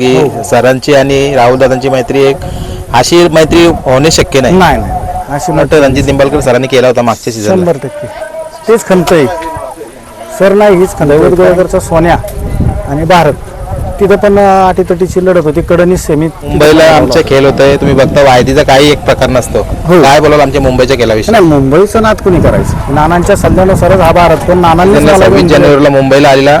की सरांची आणि राहुल दादांची मैत्री एक अशी मैत्री होणे शक्य नाही. नाही नाही. अशी वाटतं रणजित निंबाळकर सरांनी केला होता मागच्या सीझनला शंभर टक्के. तेच खंत आहे. सर नाही हीच खंत. गोळेकरचा सोन्या आणि भारत. तिथं पण अटीतटीची लढत होती. कडनी सेमीत मुंबईला आमचे खेळ होत. आहे तुम्ही बघता वायदीचा काही एक प्रकार नसतो. हो. काय बोलाल आमच्या मुंबईच्या खेळाविषयी? नाही मुंबईचं नात कोणी करायचं? नानांच्या सल्ल्यानुसारच हा भारत. पण नानांनी त्यांना सव्वीस जानेवारीला मुंबईला आलेला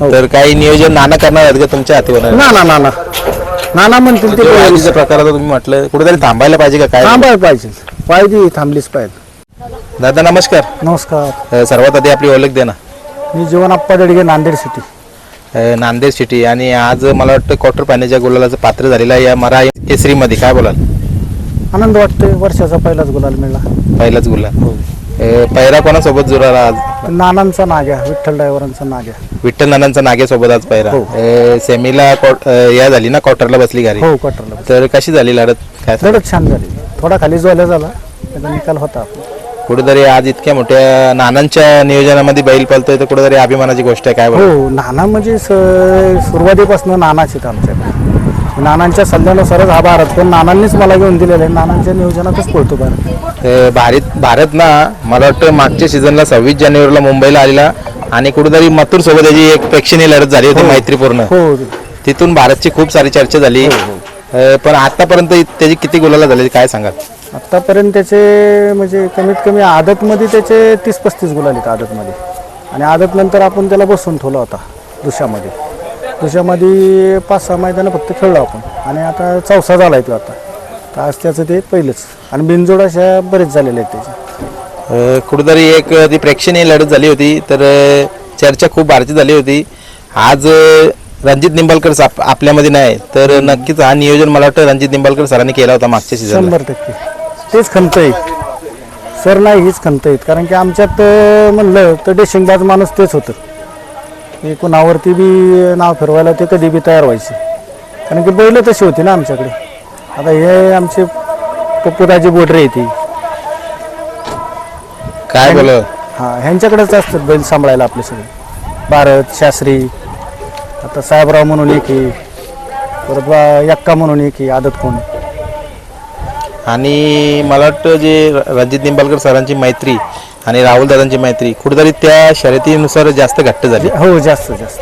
तर काही नियोजन नाना करणार आहेत का तुमच्या हाती होणार ना ना ना ना. नाना म्हणतील ते बैल. वायदीच्या प्रकारात तुम्ही म्हटलं कुठेतरी थांबायला पाहिजे का? काय? थांबायला पाहिजे. पाहिजे थांबलीच पाहिजे. दादा नमस्कार. नमस्कार. अं, सर्वात आधी आपली ओळख द्या ना. मी जीवन आप्पा दडगे नांदेड सिटी अं, नांदेड सिटी आणि आज मला वाटतं क्वार्टर फायनलच्या गुलालाचं पात्र झालेलं आहे या मरा केसरी मध्ये काय बोलाल? आनंद वाटतोय वर्षाचा पहिलाच गुलाल मिळाला. पहिलाच गुलाल. अं, पहिरा कोणासोबत जुराला आज? नानांचा नाग्या विठ्ठल ड्रायव्हरांचा नाग्या. विठ्ठल नानांचा नागेसोबत आज पहिरा हो. सेमीला क्वार्ट- अं, या झाली ना क्वार्टरला बसली गाडी? हो कटरला तर कशी झाली लढत? काय? लढत छान झाली. थोडा खाली जोल्या झाला त्याचा निकाल होता. कुठेतरी आज इतक्या मोठ्या नानांच्या नियोजनामध्ये बैल पळतोय तर कुठेतरी अभिमानाची गोष्ट आहे काय? हो नाना म्हणजे स- सुरुवातीपासून नानाच आहेत आमच्याकडे नानांच्या सल्ल्यानुसारच हा भारत पण नानांनीच मला घेऊन दिलेला आहे. नानांच्या नियोजनातच पळतो भारत. भारत भारत ना मला वाटतं मागच्या सीझनला सव्वीस जानेवारीला मुंबईला आलेला आणि कुठेतरी मथुर सोबत याची एक प्रेक्षणीय लढत झाली होती मैत्रीपूर्ण. हो. तिथून भारतची खूप सारी चर्चा झाली. अं, पण आतापर्यंत त्याची किती गुलाला झाली काय सांगाल? आतापर्यंत त्याचे म्हणजे कमीत कमी आदतमध्ये त्याचे तीस पस्तीस गुलाल आहेत आदतमध्ये. आणि आदत नंतर आपण त्याला बसवून ठेवला होता दुशामध्ये दुशामध्ये पाच सहा मैदानं फक्त खेळलो आपण. आणि आता चौसा झाला आहे तो आता. तर आज त्याचं ते पहिलंच. आणि बिनजोड अशा बरेच झालेले आहेत त्याचे. कुठेतरी एक ती प्रेक्षणीय लढत झाली होती. तर चर्चा खूप भारती झाली होती. आज रणजित निंबाळकर साप- आपल्यामध्ये नाही. तर नक्कीच हा नियोजन मला वाटतं रणजित निंबाळकर सरांनी केला होता मागच्या सीझनला शंभर टक्के. तेच खंत आहे सर नाही हीच खंत आहेत. कारण की आमच्यात म्हणलं तर डेशिंगबाज माणूस तेच होतं. की कुणावरती बी नाव फिरवायला ते कधी बी तयार व्हायचे. कारण की बैल तशी होती ना आमच्याकडे. आता हे आमचे पप्पूराजी बोडरे येते काय बोल हां ह्यांच्याकडेच असतात बैल सांभाळायला आपले सगळे. भारत शास्त्री आता साहेबराव म्हणून एक आहे. परत बा- यक्का म्हणून एक आहे आदत कोण? आणि मला वाटतं जे र- रणजित निंबाळकर सरांची मैत्री आणि राहुल दादांची मैत्री कुठेतरी त्या शर्यतीनुसार जास्त घट्ट झाली. हो जास्त जास्त.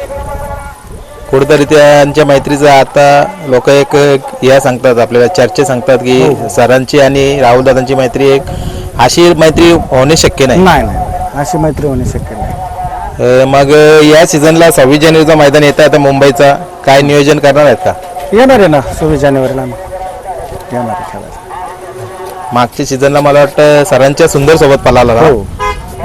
कुठेतरी त्यांच्या मैत्रीचं आता लोक एक या सांगतात आपल्याला चर्चे सांगतात की सरांची आणि राहुल दादांची मैत्री एक अशी मैत्री होणे शक्य नाही. नाही नाही. अशी मैत्री होणे शक्य नाही. अं, मग या सीझनला सव्वीस जानेवारीचा मैदान येत आहे आता मुंबईचा. काय नियोजन करणार आहेत का? येणार आहे ना सव्वीस जानेवारीला आम्ही. येणार आहे खेळायला. मागच्या सीझनला मला वाटतं सरांच्या सुंदर सोबत पळाला ना. हो.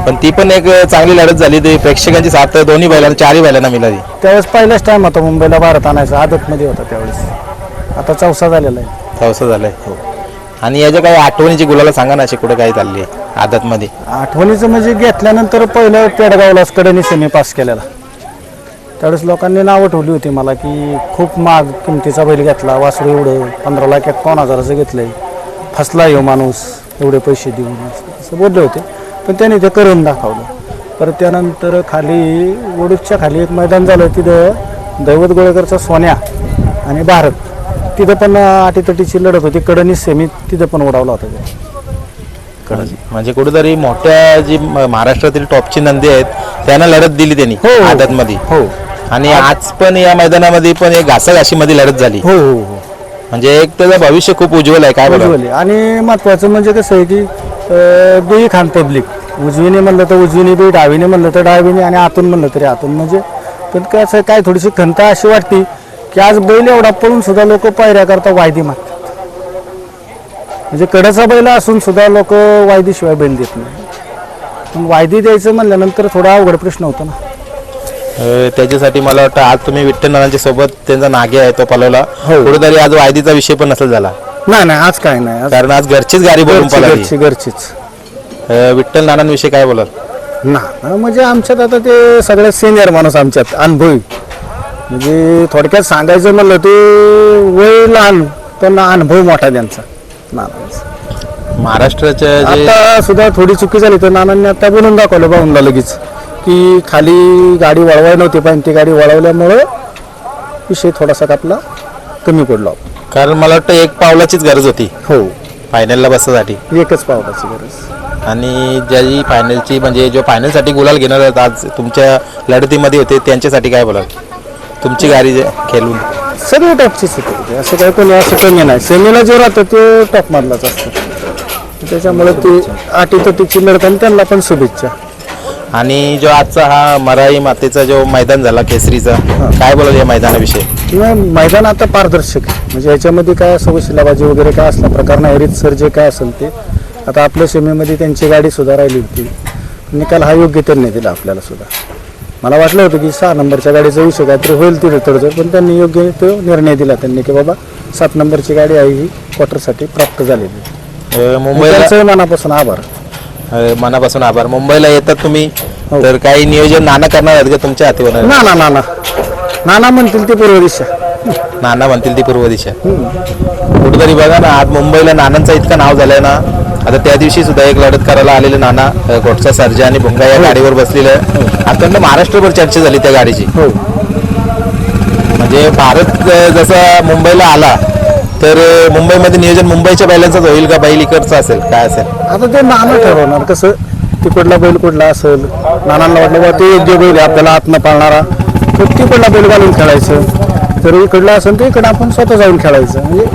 पण ती पण एक चांगली लढत झाली. ती प्रेक्षकांची साथ दोन्ही बैलांना चारही बैलांना मिळाली. त्यावेळेस पहिलाच टाइम होता मुंबईला भारत आणायचा आदतमध्ये होता त्यावेळेस. आता चौसा झालेला आहे. चौसा झालंय आणि याच्या काही आठवणीची गुलाला सांगा ना अशी कुठे काही चालली आहे आदतमध्ये. आठवणीचं म्हणजे घेतल्यानंतर पहिलं पेडगावलाच कडनी सेमी पास केलेला. त्यावेळेस लोकांनी नावं ठेवली होती मला की खूप महाग किमतीचा बैल घेतला वासरू एवढं पंधरा लाख एकावन्न हजाराचं घेतलंय. फसला येऊ माणूस एवढे पैसे देऊन असं बोलले होते. पण त्याने ते करून दाखवलं. परत त्यानंतर खाली वडूच्या खाली एक मैदान झालं तिथं दैवत गोळेकरचा सोन्या आणि भारत. तिथं पण अटीतटीची लढत होती. कडनी सेमी तिथं पण उडावला होता त्याने. म्हणजे कुठेतरी मोठ्या जी म- महाराष्ट्रातील टॉपची नंदी आहेत त्यांना लढत दिली त्यांनी हो, हो. आदतमध्ये. हो. आणि आज पण या मैदानामध्ये पण एक घासाघाशी मध्ये लढत झाली. हो हो हो. म्हणजे एक त्याचं भविष्य खूप उज्ज्वल आहे काय उज्ज्वल आहे. आणि महत्वाचं म्हणजे कसं आहे की दुई खान पब्लिक उजवीने म्हणलं तर उजवीने बी डावीने म्हणलं तर डावीने आणि आतून म्हणलं तरी आतून. म्हणजे पण कसं काय थोडीशी खंत अशी वाटते की आज बैल एवढा पळून सुद्धा लोक पायऱ्या करता वायदी मागतात. म्हणजे कडाचा बैल असून सुद्धा लोक वायदीशिवाय बैल देत नाही. पण वायदी द्यायचं म्हणल्यानंतर थोडा अवघड प्रश्न होतो ना. अं, त्याच्यासाठी मला वाटतं आज तुम्ही विठ्ठल नानांच्या सोबत त्यांचा नागे आहे तो पलवला हो. कुठेतरी आज वायदीचा विषय पण नसेल झाला. नाही नाही आज काय नाही आज कारण आज घरचीच गाडी बोलून घरची पळाली. घरची घरचीच. अं, विठ्ठल नानांविषयी काय बोलाल? ना ना, म्हणजे आमच्यात आता ते सगळ्यात सिनियर माणूस आमच्यात अनुभवी. म्हणजे थोडक्यात सांगायचं म्हणलं ते वय लहान पण अनुभव मोठा त्यांचा. नानांचा. महाराष्ट्राच्या जे आता सुद्धा थोडी चुकी झाली तर नानांनी आता बोलून दाखवलं भाऊनला लगेच की खाली गाडी वळवाय नव्हती पण ती गाडी वळवल्यामुळं विषय थोडासा आपला कमी पडला कारण मला वाटतं एक पावलाचीच गरज होती. हो. फायनलला बसण्यासाठी. एकच पावलाची गरज. आणि ज्याची फायनलची म्हणजे जो फायनलसाठी गुलाल घेणार आहेत आज तुमच्या लढतीमध्ये होते त्यांच्यासाठी काय बोलाल? तुमची गाडी जे खेळून. सगळे टॉपचीच होते. असं काही कोणी असं कमी नाही. सेमीला जे राहतं ते टॉप मधलाच असतं. त्याच्यामुळे ते आटी तटीची लढत आणि त्यांना पण शुभेच्छा. आणि जो आजचा हा मराई मातेचा जो मैदान झाला केसरीचा काय बोलाल या मैदानाविषयी? नाही मैदान आता पारदर्शक आहे. म्हणजे याच्यामध्ये काय असं वशिलाबाजी वगैरे काय असला प्रकार नाही रीतसर जे काय असेल ते. आता आपल्या सीमेमध्ये त्यांची गाडी सुद्धा राहिली होती. निकाल हा योग्य त्यांनी दिला आपल्याला सुद्धा. मला वाटलं होतं की सहा नंबरच्या गाडीचा विषय काहीतरी होईल तिथे तडजोड पण त्यांनी योग्य तो निर्णय दिला त्यांनी की बाबा सात नंबरची गाडी आहे ही क्वार्टरसाठी प्राप्त झालेली. त्यांचं मनापासून आभार. अं, मनापासून आभार. मुंबईला येतात तुम्ही हो. तर काही नियोजन नाना करणार आहेत का तुमच्या हाती होणार? ना ना ना ना. नाना म्हणतील ते पूर्व दिशा. नाना म्हणतील ती पूर्व दिशा. कुठेतरी बघा ना आज मुंबईला नानांचं इतकं नाव झालंय ना आता त्या दिवशी सुद्धा एक लढत करायला आलेले नाना अं, कोटचा सर्जा आणि भुंगा या गाडीवर बसलेलं. अखंड महाराष्ट्रभर चर्चा झाली त्या गाडीची. हो. म्हणजे भारत अं, जसा मुंबईला आला तर मुंबईमध्ये नियोजन मुंबईच्या बैलांचंच होईल का बैल इकडचं असेल? काय असेल? आता ते नाना ठरवणार. कसं तिकडला बैल कुठला असेल? नानांना वाटलं बा ते योग्य बैल आहे आपल्याला आतनं पाळणारा. तर तिकडला बैल घालून खेळायचं. जर इकडला असेल तर इकडं आपण स्वतः जाऊन खेळायचं. म्हणजे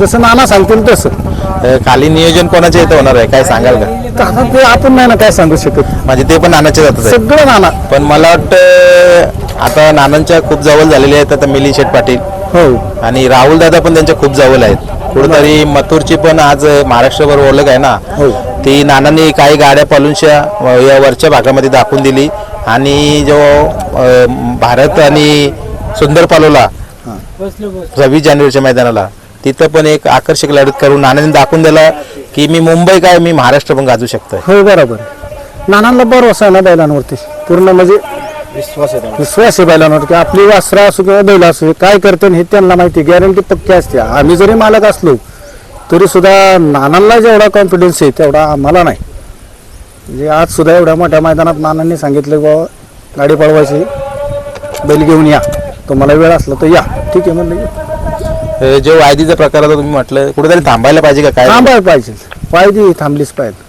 जसं नाना सांगतील तसं. अं, खाली नियोजन कोणाच्या इथं होणार आहे? काय सांगाल का? तर आता ते आपण नाही ना काय सांगू शकत. म्हणजे ते पण नानाच्या जातच आहे. सगळं नाना. पण मला वाटतं आता नानांच्या खूप जवळ झालेले आहेत आता मिलिंद शेठ पाटील. हो. आणि राहुल दादा पण त्यांच्या खूप जवळ आहेत. कुठेतरी मथुरची पण आज महाराष्ट्रभर ओळख आहे ना? हो. ती नानांनी काही गाड्या पालूनच्या या वरच्या भागामध्ये दाखवून दिली. आणि जो भारत आणि सुंदर पालोला सव्वीस जानेवारीच्या मैदानाला. तिथं पण एक आकर्षक लढत करून नानांनी दाखवून दिला की मी मुंबई काय मी महाराष्ट्र पण गाजू शकतोय. हो बरोबर. नानांना आहे ना बैलांवरती. पूर्ण म्हणजे विश्वास आहे बैलांवर की आपली वासरा असो किंवा बैल असो हे काय करते हे त्यांना माहिती गॅरंटी पक्की असते. आम्ही जरी मालक असलो तरी सुद्धा नानांना जेवढा कॉन्फिडन्स आहे तेवढा आम्हाला नाही. म्हणजे आज सुद्धा एवढ्या मोठ्या मैदानात नानांनी सांगितलं बाबा गाडी पळवायची बैल घेऊन या. तुम्हाला वेळ असला तर या. ठीक आहे म्हणलं या. अ, जो वायदीचा प्रकार आता तुम्ही म्हटलं कुठेतरी थांबायला पाहिजे का काय? थांबायला पाहिजे. पाहिजे थांबलीच पाहिजे.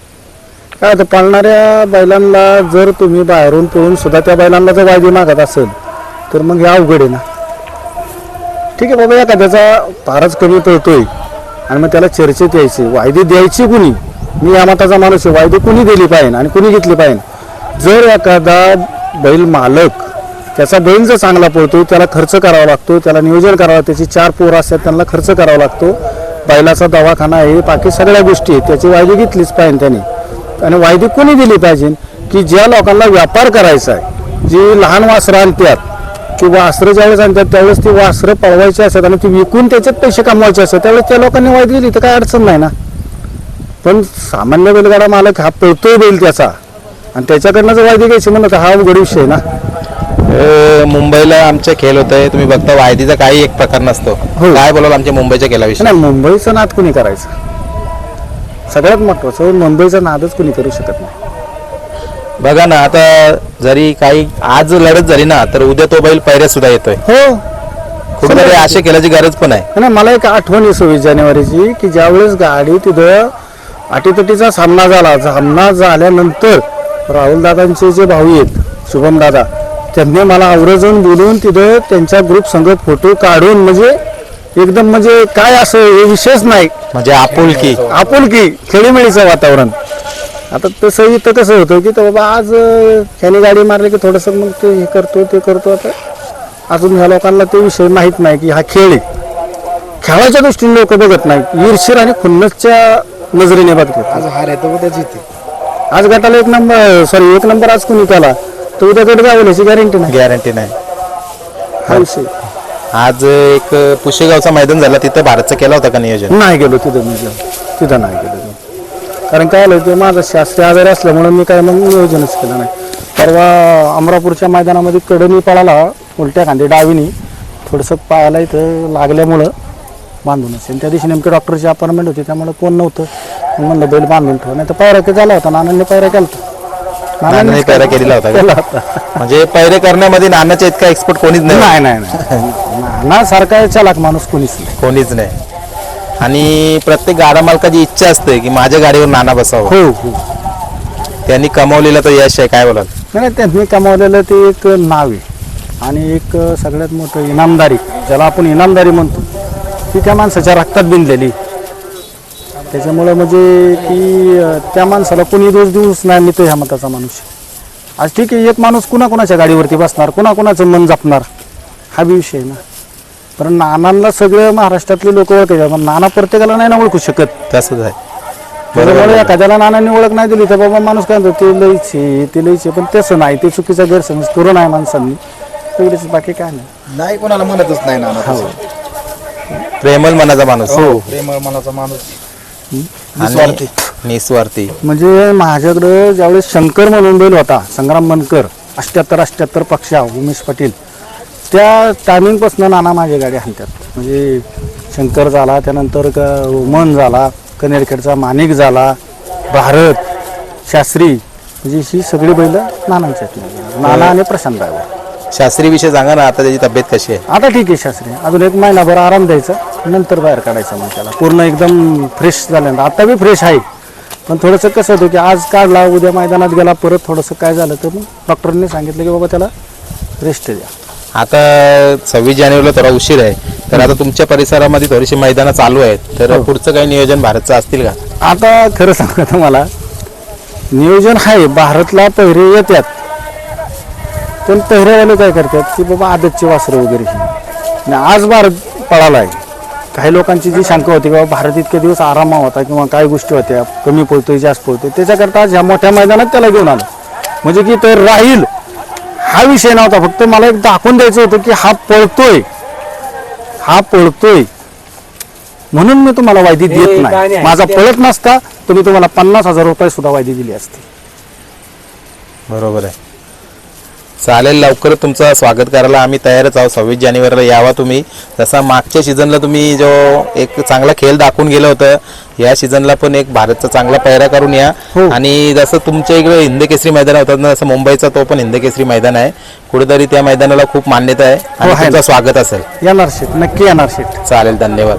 काय होतं पाळणाऱ्या बैलांना जर तुम्ही बाहेरून पळून सुद्धा त्या बैलांना जर वायदी मागत असेल तर मग हे अवघड आहे ना. ठीक आहे बाबा एखाद्याचा फारच कमी पळतोय आणि मग त्याला चर्चेत यायची वायदे द्यायची कुणी? मी या मताचा माणूस आहे. वायदे कुणी दिली पाहिजे आणि कुणी घेतली पाहिजे? जर एखादा बैल मालक त्याचा बैल जर चांगला पळतो त्याला खर्च करावा लागतो त्याला नियोजन करावं त्याची चार पोरं असतात त्यांना खर्च करावा लागतो. बैलाचा दवाखाना आहे बाकी सगळ्या गोष्टी आहेत. त्याची वायदी घेतलीच पाहिजे त्यांनी. आणि वायदी कोणी दिली पाहिजे की ज्या लोकांना व्यापार करायचा आहे जी लहान वासरं आणतात की वासरं ज्यावेळेस आणतात त्यावेळेस ती वासरं पळवायची असतात आणि ती विकून त्याच्यात पैसे कमवायचे असतात त्यावेळेस त्या लोकांनी वायदी दिली तर काय अडचण नाही ना. पण सामान्य बैलगाडा मालक हा पळतोय बैल त्याचा आणि त्याच्याकडनं जर वायदी घ्यायची म्हणलं तर हा अवघड विषय ना. मुंबईला आमचे खेळ होत आहे तुम्ही बघता वायदीचा काही एक प्रकार नसतो. हो. काय बोलाल आमच्या मुंबईच्या खेळाविषयी? नाही मुंबईचं नाद कुणी करायचं? सगळ्यात महत्वाचं मुंबईचा नादच कुणी करू शकत नाही. बघा ना आता जरी काही आज लढत झाली ना तर उद्या तो बैल पैऱ्यात सुद्धा येतोय. हो. कुठेतरी आशे केल्याची गरज पण आहे. नाही मला एक आठवण आहे सव्वीस जानेवारीची की ज्यावेळेस गाडी तिथं अटीतटीचा सामना झाला सामना झाल्यानंतर राहुल दादांचे जे भाऊ आहेत शुभम दादा त्यांनी मला आवर्जून बोलून तिथं त्यांच्या ग्रुप संघ फोटो काढून म्हणजे एकदम म्हणजे काय असं हे विशेष नाही. म्हणजे आपुलकी. आपुलकी खेळीमेळीचं वातावरण. आता तसं इथं कसं होतं की तर बाबा आज ह्याने गाडी मारली की थोडंसं मग ते हे करतो ते करतो. आता अजून ह्या लोकांना ते विषय माहीत नाही की हा खेळ आहे. खेळाच्या दृष्टीने लोक बघत नाही. ईर्षीर आणि खुन्नसच्या नजरेने बघतात. आज हार तर उद्या जिथे आज गटाला एक नंबर सॉरी एक नंबर आज कुणी केला? तर उद्या गट गावेल याची गॅरंटी नाही. गॅरंटी नाही. हा विषय आज एक पुशेगावचा मैदान झाला तिथं भारतचं केला होता का नियोजन? नाही गेलो तिथं मी गेलो. तिथं नाही गेलो मी. कारण काय आलं ते माझं शास्त्रीय आजारी असल्यामुळे मी काय मग नियोजनच केलं नाही. परवा अमरापूरच्या मैदानामध्ये कडनी पळाला उलट्या खांदी डावीनी. थोडंसं पायाला इथं लागल्यामुळं बांधूनच आणि त्या दिवशी नेमकी डॉक्टरची अपॉइंटमेंट होती त्यामुळे कोण नव्हतं. मग म्हणलं बैल बांधून ठेव. नाही तर पायऱ्या झाला होता नानांनी पायऱ्या केला होता नानांनी पायऱ्या केलेला होता का? म्हणजे पैरे करण्यामध्ये नानाच्या इतका एक्सपर्ट कोणीच नाही. नाही नाही नाही. नाना सारखा चालाक माणूस कोणीच नाही. कोणीच नाही. आणि प्रत्येक गाडा मालकाची इच्छा असते की माझ्या गाडीवर नाना बसावं. हो हो. त्यांनी कमावलेलं तर यश आहे काय बोलाल? नाही त्यांनी कमावलेलं ते एक नाव आहे. आणि एक सगळ्यात मोठं इनामदारी ज्याला आपण इनामदारी म्हणतो ती त्या माणसाच्या रक्तात बिनलेली त्याच्यामुळं म्हणजे की अं, त्या माणसाला कोणी दोष देऊच नाही मी तो ह्या मताचा माणूस आहे. आज ठीक आहे एक माणूस कुणाकुणाच्या गाडीवरती बसणार कुणाकुणाचं मन जपणार हा बी विषय आहे ना. पण नानांना सगळं महाराष्ट्रातले लोक ओळखायचे पण नाना प्रत्येकाला नाही ना ओळखू शकत. तसंच आहे. बरोबर एखाद्याला नानांनी ओळख नाही दिली तर बाबा माणूस काय म्हणतो ते लईच आहे ते लईच आहे. पण तसं नाही ते चुकीचा गैरसमज करू नाही माणसांनी. एवढेच बाकी काय नाही. नाही कोणाला म्हणतच नाही ना हो. प्रेमल मनाचा माणूस. हो प्रेमळ मनाचा माणूस. निस्वार्थी. निस्वार्थी. म्हणजे माझ्याकडं ज्यावेळेस शंकर म्हणून बैल होता संग्राम मनकर अष्ट्याहत्तर अष्ट्याहत्तर पक्षा उमेश पाटील त्या टायमिंगपासून नाना माझ्या गाडी हाणतात म्हणजे शंकर झाला त्यानंतर क- मन झाला कनेरखेडचा माणिक झाला भारत शास्त्री म्हणजे ही सगळी बैल नानांची आहेत नाना आणि प्रशांत ड्रायव्हर शास्त्री विषय सांगा ना आता त्याची तब्येत कशी आहे? आता ठीक आहे शास्त्री. अजून एक महिनाभर आराम द्यायचा. नंतर बाहेर काढायचा मग त्याला. पूर्ण एकदम फ्रेश झाल्यानंतर. आता बी फ्रेश आहे. पण थोडंसं कसं होतं की आज काढला उद्या मैदानात गेला परत थोडंसं काय झालं तर मग डॉक्टरने सांगितलं की बाबा त्याला रेस्ट द्या. आता सव्वीस जानेवारीला थोडा उशीर आहे. तर आता तुमच्या परिसरामध्ये थोडीशी मैदानं चालू आहेत. तर पुढचं काही नियोजन भारतचं असतील का? आता खरं सांगा तुम्हाला नियोजन आहे. भारतला पहिरे येतात पण पहिऱ्यावाले काय करतात की बाबा आदतचे वासरं वगैरे. ही आणि आज भारत पळाला आहे काही लोकांची जी शंका होती की बाबा भारत इतके दिवस आरामा होता किंवा काय गोष्टी होत्या कमी पळतोय जास्त पळतोय त्याच्याकरता आज ह्या मोठ्या मैदानात त्याला घेऊन आलं. म्हणजे की तो राहील हा विषय नव्हता. फक्त मला एक दाखवून द्यायचं होतं की हा पळतोय. हा पळतोय. म्हणून मी तुम्हाला वायदी देत नाही. माझा पळत नसता तर मी तुम्हाला पन्नास हजार रुपये सुद्धा वायदी दिली असती. बरोबर आहे. चालेल लवकरच तुमचं स्वागत करायला आम्ही तयारच आहोत. सव्वीस जानेवारीला यावा तुम्ही. जसा मागच्या सीझनला तुम्ही जो एक चांगला खेळ दाखवून गेलं होतं या सीझनला पण एक भारतचा चांगला पैरा करून या. हो. आणि जसं तुमच्या इकडे हिंद केसरी मैदान होतात ना तसं मुंबईचा तो पण हिंद केसरी मैदान आहे. कुठेतरी त्या मैदानाला खूप मान्यता आहे. आणि हो, आहे. तुमचं स्वागत असेल. येणार शेट नक्की येणार शेट चालेल धन्यवाद.